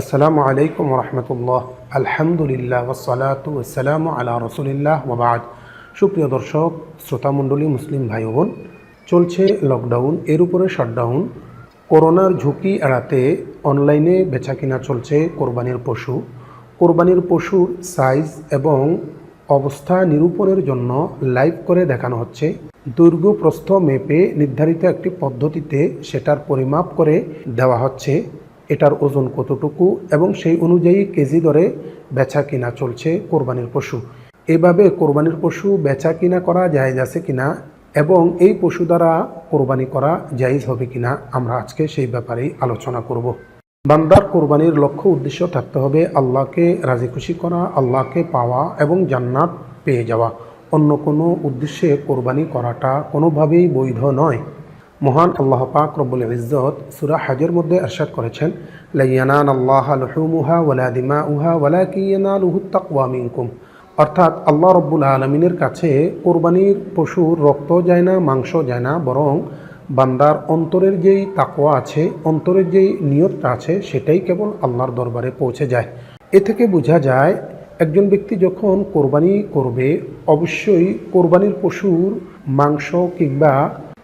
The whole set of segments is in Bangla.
আসসালামু আলাইকুম রহমতুল্লাহ। আলহামদুলিল্লাহ ওসালাতু আসসালাম আলা রসুলিল্লাহ ওবাদ সুপ্রিয় দর্শক, শ্রোতামণ্ডলী, মুসলিম ভাই বোন চলছে লকডাউন এর উপরে শাটডাউন করোনার ঝুঁকি এড়াতে অনলাইনে বেচা বেচাকিনা চলছে কোরবানির পশু। কোরবানির পশুর সাইজ এবং অবস্থা নিরূপণের জন্য লাইভ করে দেখানো হচ্ছে। দৈর্ঘ্য প্রস্থ মেপে নির্ধারিত একটি পদ্ধতিতে সেটার পরিমাপ করে দেওয়া হচ্ছে। এটার ওজন কতটুকু এবং সেই অনুযায়ী কেজি দরে বেচা কিনা চলছে কোরবানির পশু। এভাবে কোরবানির পশু বেচা কিনা করা জায়েজ আছে কিনা এবং এই পশু দ্বারা কোরবানি করা জায়েজ হবে কিনা আমরা আজকে সেই ব্যাপারেই আলোচনা করব। বান্দার কোরবানির লক্ষ্য উদ্দেশ্য থাকতে হবে আল্লাহকে রাজি খুশি করা, আল্লাহকে পাওয়া এবং জান্নাত পেয়ে যাওয়া। অন্য কোনো উদ্দেশ্যে কোরবানি করাটা কোনোভাবেই বৈধ নয়। মহান আল্লাহ পাক রব্বুল ইজ্জত সুরা হাজের মধ্যে আরশাদ করেছেন লাইয়ানান আল্লাহ লুহুমুহা ওয়ালা দিমা উহা ওয়ালা কিয়ানা লুহু তাকওয়া মিনকুম। অর্থাৎ আল্লাহ রব্বুল আলমিনের কাছে কোরবানির পশুর রক্ত যায় না, মাংস যায় না, বরং বান্দার অন্তরের যেই তাকওয়া আছে, অন্তরের যেই নিয়তটা আছে, সেটাই কেবল আল্লাহর দরবারে পৌঁছে যায়। এ থেকে বোঝা যায়, একজন ব্যক্তি যখন কোরবানি করবে, অবশ্যই কোরবানির পশুর মাংস কিংবা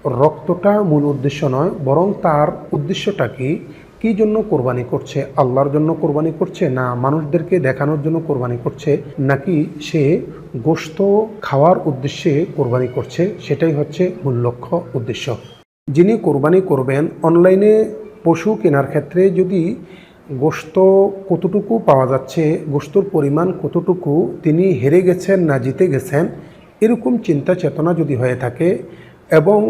রক্তটা মূল উদ্দেশ্য নয়, বরং তার উদ্দেশ্যটা কি? কী জন্য কোরবানি করছে? আল্লাহর জন্য কোরবানি করছে না মানুষদেরকে দেখানোর জন্য কোরবানি করছে? নাকি সে গোশত খাওয়ার উদ্দেশ্যে কোরবানি করছে? সেটাই হচ্ছে মূল লক্ষ্য, উদ্দেশ্য। যিনি কোরবানি করবেন, অনলাইনে পশু কেনার ক্ষেত্রে যদি গোশত কতটুকু পাওয়া যাচ্ছে গোস্তর পরিমাণ কতটুকু, তিনি হেরে গেছেন না জিতে গেছেন, এরকম চিন্তা চেতনা যদি হয়ে থাকে এবং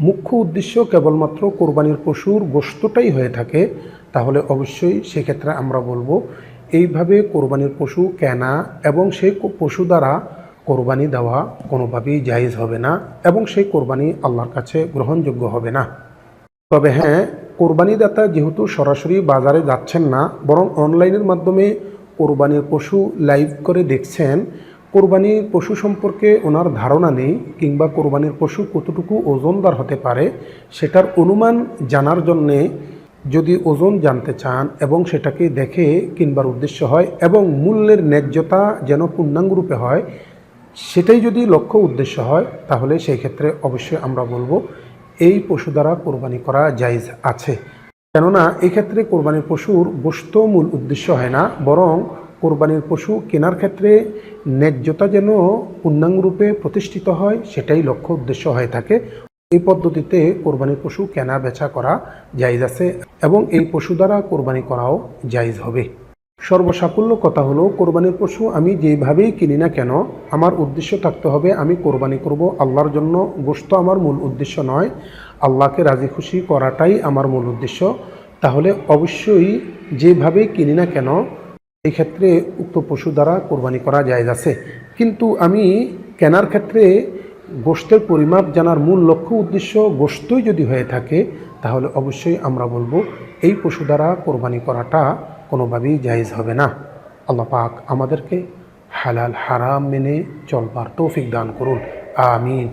মুখ্য উদ্দেশ্য কেবলমাত্র কোরবানির পশুর গোস্তটাই হয়ে থাকে, তাহলে অবশ্যই সেক্ষেত্রে আমরা বলব এইভাবে কোরবানির পশু কেনা এবং সেই পশু দ্বারা কোরবানি দেওয়া কোনোভাবেই জায়েজ হবে না এবং সেই কোরবানি আল্লাহর কাছে গ্রহণযোগ্য হবে না। তবে হ্যাঁ কোরবানিদাতা যেহেতু সরাসরি বাজারে যাচ্ছেন না, বরং অনলাইনের মাধ্যমে কোরবানির পশু লাইভ করে দেখছেন কোরবানির পশু সম্পর্কে ওনার ধারণা নেই কিংবা কোরবানির পশু কতটুকু ওজনদার হতে পারে, সেটার অনুমান জানার জন্যে যদি ওজন জানতে চান এবং সেটাকে দেখে কিনবার উদ্দেশ্য হয় এবং মূল্যের ন্যায্যতা যেন পূর্ণাঙ্গরূপে হয়, সেটাই যদি লক্ষ্য উদ্দেশ্য হয়, তাহলে সেই ক্ষেত্রে অবশ্যই আমরা বলব এই পশু দ্বারা কোরবানি করা জায়জ আছে। কেননা, এক্ষেত্রে কোরবানির পশুর গোস্ত মূল উদ্দেশ্য হয় না, বরং কোরবানির পশু কেনার ক্ষেত্রে ন্যায্যতা যেন পূর্ণাঙ্গরূপে প্রতিষ্ঠিত হয়, সেটাই লক্ষ্য উদ্দেশ্য হয়ে থাকে। এই পদ্ধতিতে কোরবানির পশু কেনা বেচা করা জায়জ আছে এবং এই পশু দ্বারা কোরবানি করাও জায়জ হবে। সর্বসাকুল্য কথা হলো, কোরবানির পশু আমি যেইভাবেই কিনি না কেন, আমার উদ্দেশ্য থাকতে হবে আমি কোরবানি করব আল্লাহর জন্য। গোস্ত আমার মূল উদ্দেশ্য নয়, আল্লাহকে রাজি খুশি করাটাই আমার মূল উদ্দেশ্য। তাহলে অবশ্যই যেভাবেই কিনি না কেন এই ক্ষেত্রে উক্ত পশু দ্বারা কোরবানি করা যায় আছে। কিন্তু আমি কেনার ক্ষেত্রে গোষ্ঠের পরিমাপ জানার মূল লক্ষ্য উদ্দেশ্য গোস্তই যদি হয়ে থাকে, তাহলে অবশ্যই আমরা বলব এই পশু দ্বারা কোরবানি করাটা কোনোভাবেই জায়েজ হবে না। আল্লাহ পাক আমাদেরকে হালাল হারাম মেনে চলবার তৌফিক দান করুন। আমিন।